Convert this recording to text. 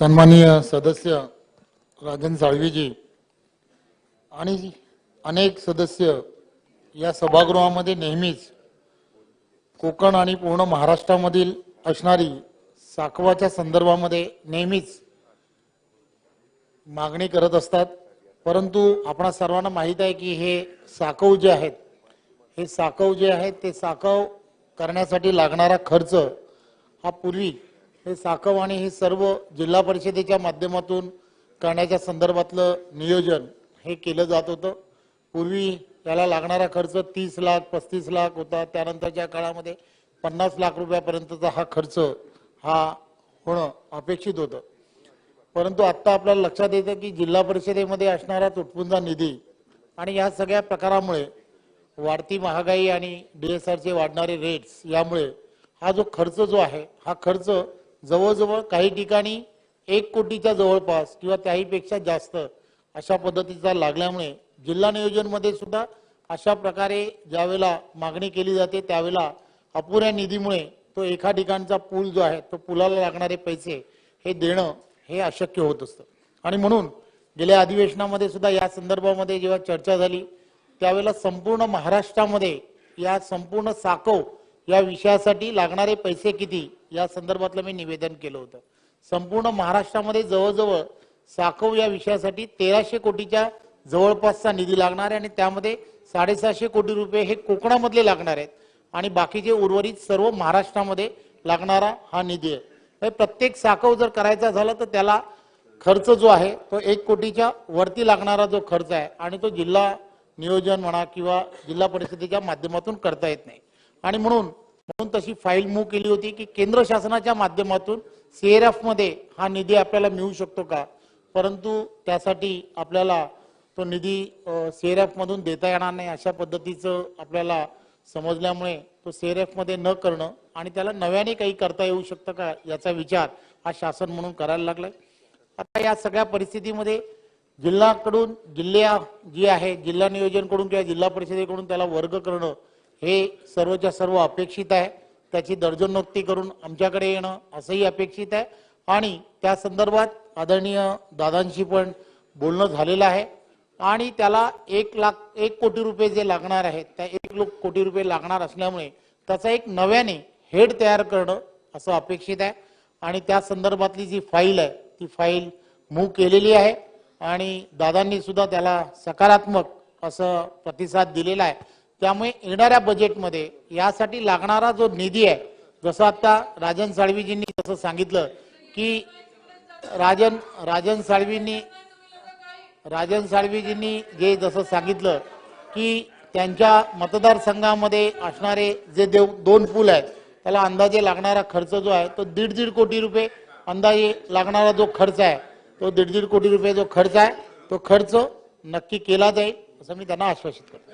सन्माननीय सदस्य राजन साळवीजी आणि अनेक सदस्य या सभागृहामध्ये नेहमीच कोकण आणि पूर्ण महाराष्ट्रामधील असणारी साखवाच्या संदर्भामध्ये नेहमीच मागणी करत असतात. परंतु आपणा सर्वांना माहीत आहे की हे साखव जे आहेत हे साखव जे आहेत ते साखव करण्यासाठी लागणारा खर्च हा पूर्वी हे साकव आणि हे सर्व जिल्हा परिषदेच्या माध्यमातून करण्याच्या संदर्भातलं नियोजन हे केलं जात होतं. पूर्वी त्याला लागणारा खर्च तीस लाख पस्तीस लाख होता. त्यानंतरच्या काळामध्ये पन्नास लाख रुपयापर्यंतचा हा खर्च हा होणं अपेक्षित होतं. परंतु आत्ता आपल्याला लक्षात येतं की जिल्हा परिषदेमध्ये असणारा तुटपुंजा निधी आणि या सगळ्या प्रकारामुळे वाढती महागाई आणि डी एस आरचे वाढणारे रेट्स यामुळे हा जो खर्च जो आहे हा खर्च जवळजवळ काही ठिकाणी एक कोटीच्या जवळपास किंवा त्याहीपेक्षा जास्त अशा पद्धतीचा लागल्यामुळे जिल्हा नियोजनमध्ये सुद्धा अशा प्रकारे ज्यावेळेला मागणी केली जाते त्यावेळेला अपुऱ्या निधीमुळे तो एका ठिकाणचा पूल जो आहे तो पुलाला लागणारे पैसे हे देणं हे अशक्य होत असतं. आणि म्हणून गेल्या अधिवेशनामध्ये सुद्धा या संदर्भामध्ये जेव्हा चर्चा झाली त्यावेळेला संपूर्ण महाराष्ट्रामध्ये या संपूर्ण साकव या विषयासाठी लागणारे पैसे किती या संदर्भातलं मी निवेदन केलं होतं. संपूर्ण महाराष्ट्रामध्ये जवळजवळ साखव या विषयासाठी तेराशे कोटीच्या जवळपासचा निधी लागणार आहे आणि त्यामध्ये साडेसहाशे कोटी रुपये हे कोकणामधले लागणार आहेत. आणि बाकीचे उर्वरित सर्व महाराष्ट्रामध्ये लागणारा हा निधी आहे. प्रत्येक साखव जर करायचा झाला तर त्याला खर्च जो आहे तो एक कोटीच्या वरती लागणारा जो खर्च आहे आणि तो जिल्हा नियोजन म्हणा किंवा जिल्हा परिषदेच्या माध्यमातून करता येत नाही. आणि म्हणून म्हणून तशी फाईल मूव्ह केली होती की केंद्र शासनाच्या माध्यमातून सीएरएफमध्ये हा निधी आपल्याला मिळू शकतो का? परंतु त्यासाठी आपल्याला तो निधी सीएरएफ मधून देता येणार नाही अशा पद्धतीचं आपल्याला समजल्यामुळे तो सीएरएफमध्ये न करणं आणि त्याला नव्याने काही करता येऊ शकतं का याचा विचार हा शासन म्हणून करायला लागलाय. आता या सगळ्या परिस्थितीमध्ये जिल्ह्याकडून जिल्हे जी आहे जिल्हा नियोजनकडून किंवा जिल्हा परिषदेकडून त्याला वर्ग करणं हे सर्वच्या सर्व अपेक्षित आहे. त्याची दर्जनोक्ती करून आमच्याकडे येणं असंही अपेक्षित आहे. आणि त्या संदर्भात आदरणीय दादांशी पण बोलणं झालेलं आहे. आणि त्याला एक लाख एक कोटी रुपये जे लागणार आहेत त्या एक लोक कोटी रुपये लागणार असल्यामुळे त्याचा एक नव्याने हेड तयार करणं असं अपेक्षित आहे. आणि त्या संदर्भातली जी फाईल आहे ती फाईल मूव केलेली आहे. आणि दादांनी सुद्धा त्याला सकारात्मक असं प्रतिसाद दिलेला आहे. त्यामुळे येणाऱ्या बजेटमध्ये यासाठी लागणारा जो निधी आहे जसं आता राजन साळवीजींनी जसं सांगितलं की राजन राजन साळवींनी राजन साळवीजींनी जे जसं सांगितलं की त्यांच्या मतदारसंघामध्ये असणारे जे देव दोन पूल आहेत त्याला अंदाजे लागणारा खर्च जो आहे तो दीड दीड कोटी रुपये अंदाजे लागणारा जो खर्च आहे तो दीड दीड कोटी रुपये जो खर्च आहे तो खर्च नक्की केला जाईल असं मी त्यांना आश्वासित करतो.